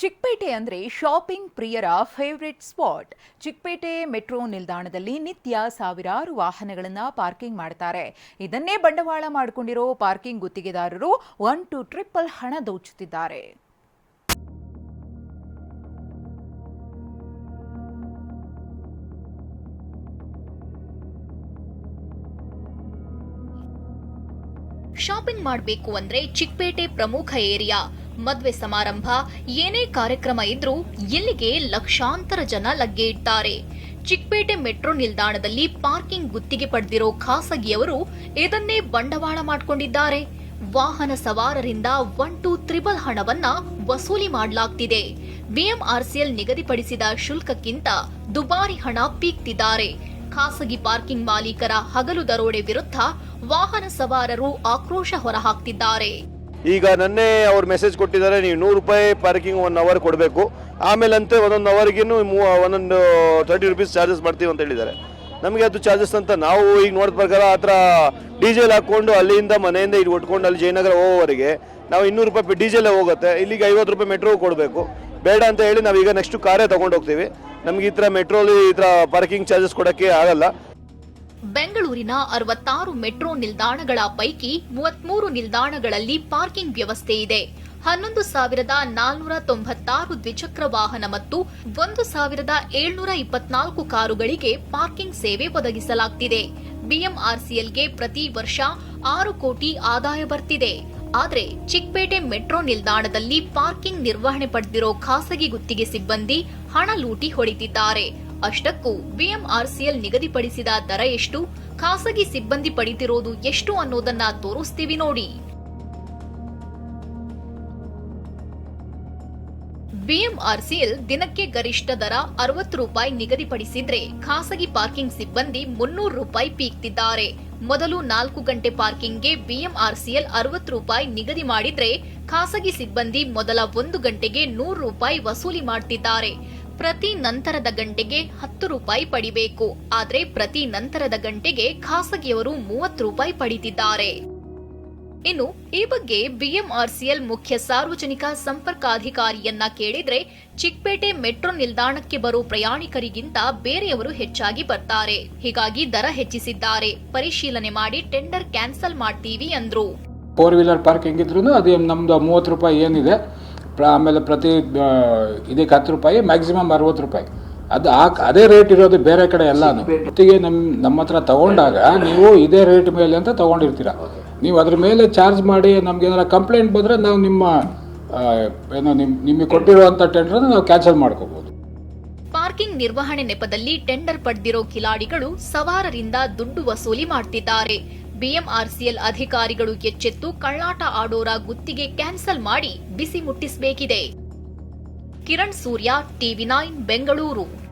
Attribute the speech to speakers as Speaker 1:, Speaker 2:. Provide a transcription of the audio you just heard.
Speaker 1: ಚಿಕ್ಕಪೇಟೆ ಅಂದರೆ ಶಾಪಿಂಗ್ ಪ್ರಿಯರ favourite spot Chikkapete metro ನಿಲ್ದಾಣದಲ್ಲಿ ನಿತ್ಯ ಸಾವಿರಾರು ವಾಹನಗಳನ್ನು ಪಾರ್ಕಿಂಗ್ ಮಾಡ್ತಾರೆ. ಇದನ್ನೇ ಬಂಡವಾಳ ಮಾಡಿಕೊಂಡಿರೋ ಪಾರ್ಕಿಂಗ್ ಗುತ್ತಿಗೆದಾರರು ಒನ್ ಟು ಟ್ರಿಪಲ್ ಹಣ ದೋಚುತ್ತಿದ್ದಾರೆ.
Speaker 2: ಶಾಪಿಂಗ್ ಮಾಡಬೇಕು ಅಂದ್ರೆ ಚಿಕ್ಕಪೇಟೆ ಪ್ರಮುಖ ಏರಿಯಾ ಮದ್ವೆ ಸಮಾರಂಭ, ಏನೇ ಕಾರ್ಯಕ್ರಮ ಇದ್ರೂ ಇಲ್ಲಿಗೆ ಲಕ್ಷಾಂತರ ಜನ ಲಗ್ಗೆ ಇಡ್ತಾರೆ ಚಿಕ್ಕಪೇಟೆ ಮೆಟ್ರೋ ನಿಲ್ದಾಣದಲ್ಲಿ ಪಾರ್ಕಿಂಗ್ ಗುತ್ತಿಗೆ ಪಡೆದಿರೋ ಖಾಸಗಿಯವರು ಇದನ್ನೇ ಬಂಡವಾಳ ಮಾಡಿಕೊಂಡಿದ್ದಾರೆ. ವಾಹನ ಸವಾರರಿಂದ ಒನ್ ಟು ತ್ರಿಬಲ್ ಹಣವನ್ನ ವಸೂಲಿ ಮಾಡಲಾಗ್ತಿದೆ. ಬಿಎಂಆರ್ಸಿಎಲ್ ನಿಗದಿಪಡಿಸಿದ ಶುಲ್ಕಕ್ಕಿಂತ ದುಬಾರಿ ಹಣ ಪೀಕ್ತಿದ್ದಾರೆ. ಖಾಸಗಿ ಪಾರ್ಕಿಂಗ್ ಮಾಲೀಕರ ಹಗಲು ದರೋಡೆ ವಿರುದ್ಧ ವಾಹನ ಸವಾರರು ಆಕ್ರೋಶ ಹೊರಹಾಕ್ತಿದ್ದಾರೆ.
Speaker 3: ಈಗ ನನ್ನೇ ಅವ್ರು ಮೆಸೇಜ್ ಕೊಟ್ಟಿದ್ದಾರೆ, ನೀವು ನೂರು ರೂಪಾಯಿ ಪಾರ್ಕಿಂಗ್ ಒನ್ ಅವರ್ ಕೊಡಬೇಕು. ಆಮೇಲಂತೆ ಒಂದೊಂದು ಅವರ್ಗಿನೂ ಮೂ ಒಂದೊಂದು ತರ್ಟಿ ರುಪೀಸ್ ಚಾರ್ಜಸ್ ಮಾಡ್ತೀವಿ ಅಂತ ಹೇಳಿದ್ದಾರೆ. ನಮಗೆ ಅದು ಚಾರ್ಜಸ್ ಅಂತ ನಾವು ಈಗ ನೋಡಿದ ಪ್ರಕಾರ ಆ ಥರ ಡೀಸೆಲ್ ಹಾಕ್ಕೊಂಡು ಅಲ್ಲಿಂದ ಮನೆಯಿಂದ ಇಲ್ಲಿ ಒಟ್ಕೊಂಡು ಅಲ್ಲಿ ಜಯನಗರ ಹೋಗೋವರೆಗೆ ನಾವು ಇನ್ನೂರು ರೂಪಾಯಿ ಡೀಸೆಲೇ ಹೋಗುತ್ತೆ. ಇಲ್ಲಿಗೆ ಐವತ್ತು ರೂಪಾಯಿ ಮೆಟ್ರೋ ಕೊಡಬೇಕು. ಬೇಡ ಅಂತ ಹೇಳಿ ನಾವೀಗ ನೆಕ್ಸ್ಟು ಕಾರೇ ತೊಗೊಂಡು ಹೋಗ್ತೀವಿ ನಮ್ಗೆ ಈ ಥರ ಮೆಟ್ರೋಲಿ ಈ ಥರ ಪಾರ್ಕಿಂಗ್ ಚಾರ್ಜಸ್ ಕೊಡೋಕ್ಕೆ ಆಗಲ್ಲ.
Speaker 2: ಬೆಂಗಳೂರಿನ ಅರವತ್ತಾರು ಮೆಟ್ರೋ ನಿಲ್ದಾಣಗಳ ಪೈಕಿ ಮೂವತ್ಮೂರು ನಿಲ್ದಾಣಗಳಲ್ಲಿ ಪಾರ್ಕಿಂಗ್ ವ್ಯವಸ್ಥೆ ಇದೆ. ಹನ್ನೊಂದು ಸಾವಿರದ ನಾಲ್ನೂರ ತೊಂಬತ್ತಾರು ದ್ವಿಚಕ್ರ ವಾಹನ ಮತ್ತು ಒಂದು ಸಾವಿರದ ಏಳ್ನೂರ ಇಪ್ಪತ್ನಾಲ್ಕು ಕಾರುಗಳಿಗೆ ಪಾರ್ಕಿಂಗ್ ಸೇವೆ ಒದಗಿಸಲಾಗ್ತಿದೆ. ಬಿಎಂಆರ್ಸಿಎಲ್ಗೆ ಪ್ರತಿ ವರ್ಷ ಆರು ಕೋಟಿ ಆದಾಯ ಬರ್ತಿದೆ. ಆದರೆ ಚಿಕ್ಕಪೇಟೆ ಮೆಟ್ರೋ ನಿಲ್ದಾಣದಲ್ಲಿ ಪಾರ್ಕಿಂಗ್ ನಿರ್ವಹಣೆ ಪಡೆದಿರೋ ಖಾಸಗಿ ಗುತ್ತಿಗೆ ಸಿಬ್ಬಂದಿ ಹಣ ಲೂಟಿ ಹೊಡಿತಿದ್ದಾರೆ. ಅಷ್ಟಕ್ಕೂ ಬಿಎಂಆರ್ಸಿಎಲ್ ನಿಗದಿಪಡಿಸಿದ ದರ ಎಷ್ಟು? ಖಾಸಗಿ ಸಿಬ್ಬಂದಿ ಪಡಿತಿರೋದು ಎಷ್ಟು ಅನ್ನೋದನ್ನ ತೋರಿಸ್ತೀವಿ ನೋಡಿ. ಬಿಎಂಆರ್ಸಿಎಲ್ ದಿನಕ್ಕೆ ಗರಿಷ್ಠ ದರ ಅರವತ್ತು ರೂಪಾಯಿ ನಿಗದಿಪಡಿಸಿದ್ರೆ ಖಾಸಗಿ ಪಾರ್ಕಿಂಗ್ ಸಿಬ್ಬಂದಿ ಮುನ್ನೂರು ರೂಪಾಯಿ ಪೀಕ್ತಿದ್ದಾರೆ. ಮೊದಲು ನಾಲ್ಕು ಗಂಟೆ ಪಾರ್ಕಿಂಗ್ಗೆ ಬಿಎಂಆರ್ಸಿಎಲ್ ಅರವತ್ತು ರೂಪಾಯಿ ನಿಗದಿ ಮಾಡಿದ್ರೆ ಖಾಸಗಿ ಸಿಬ್ಬಂದಿ ಮೊದಲ ಒಂದು ಗಂಟೆಗೆ ನೂರು ರೂಪಾಯಿ ವಸೂಲಿ ಮಾಡ್ತಿದ್ದಾರೆ. ಪ್ರತಿ ನಂತರದ ಗಂಟೆಗೆ ಹತ್ತು ರೂಪಾಯಿ ಪಡಿಬೇಕು. ಆದರೆ ಪ್ರತಿ ನಂತರದ ಗಂಟೆಗೆ ಖಾಸಗಿಯವರು ಮೂವತ್ತು ರೂಪಾಯಿ ಪಡೆದಿದ್ದಾರೆ ಇನ್ನು ಈ ಬಗ್ಗೆ ಬಿಎಂಆರ್ಸಿಎಲ್ ಮುಖ್ಯ ಸಾರ್ವಜನಿಕ ಸಂಪರ್ಕಾಧಿಕಾರಿಯನ್ನ ಕೇಳಿದ್ರೆ ಚಿಕ್ಕಪೇಟೆ ಮೆಟ್ರೋ ನಿಲ್ದಾಣಕ್ಕೆ ಬರೋ ಪ್ರಯಾಣಿಕರಿಗಿಂತ ಬೇರೆಯವರು ಹೆಚ್ಚಾಗಿ ಬರ್ತಾರೆ. ಹೀಗಾಗಿ ದರ ಹೆಚ್ಚಿಸಿದ್ದಾರೆ. ಪರಿಶೀಲನೆ ಮಾಡಿ ಟೆಂಡರ್ ಕ್ಯಾನ್ಸಲ್ ಮಾಡ್ತೀವಿ ಅಂದ್ರು.
Speaker 4: ಫೋರ್ ವೀಲರ್ ಪಾರ್ಕಿಂಗ್ ಇದ್ರು ಅದೇ ನಮ್ದು ಮೂವತ್ತು ರೂಪಾಯಿ ಏನಿದೆ. ಪ್ರ- ಆಮೇಲೆ ಪ್ರತಿ ಇದಕ್ಕೆ ಹತ್ತು ರೂಪಾಯಿ ಮ್ಯಾಕ್ಸಿಮಮ್ ಅರವತ್ತು ರೂಪಾಯಿ. ಅದು ಆ ಅದೇ ರೇಟ್ ಇರೋದು ಬೇರೆ ಕಡೆ ಎಲ್ಲಾನು. ಜೊತೆಗೆ ನಮ್ಮ ನಮ್ಮ ಹತ್ರ ತಗೊಂಡಾಗ ನೀವು ಇದೇ ರೇಟ್ ಮೇಲೆ ಅಂತ ತೊಗೊಂಡಿರ್ತೀರ. ನೀವು ಅದ್ರ ಮೇಲೆ ಚಾರ್ಜ್ ಮಾಡಿ ನಮ್ಗೆ ಏನಾರ ಕಂಪ್ಲೇಂಟ್ ಬಂದರೆ ನಾವು ನಿಮ್ಮ ಆ, ಏನೋ ನಿಮ್ ನಿಮಗೆ ಕೊಟ್ಟಿರುವಂಥ ಟೆಂಡರ್ನ ನಾವು ಕ್ಯಾನ್ಸಲ್ ಮಾಡ್ಕೋಬೋದು.
Speaker 2: ಪಾರ್ಕಿಂಗ್ ನಿರ್ವಹಣೆ ನೆಪದಲ್ಲಿ ಟೆಂಡರ್ ಪಡೆದಿರೋ ಖಿಲಾಡಿಗಳು ಸವಾರರಿಂದ ದುಡ್ಡು ವಸೂಲಿ ಮಾಡ್ತಿದ್ದಾರೆ. ಬಿಎಂಆರ್ಸಿಎಲ್ ಅಧಿಕಾರಿಗಳು ಎಚ್ಚೆತ್ತು ಕಳ್ಳಾಟ ಆಡೋರ ಗುತ್ತಿಗೆ ಕ್ಯಾನ್ಸಲ್ ಮಾಡಿ ಬಿಸಿ ಮುಟ್ಟಿಸಬೇಕಿದೆ. Kiran Surya, TV nine, Bengaluru.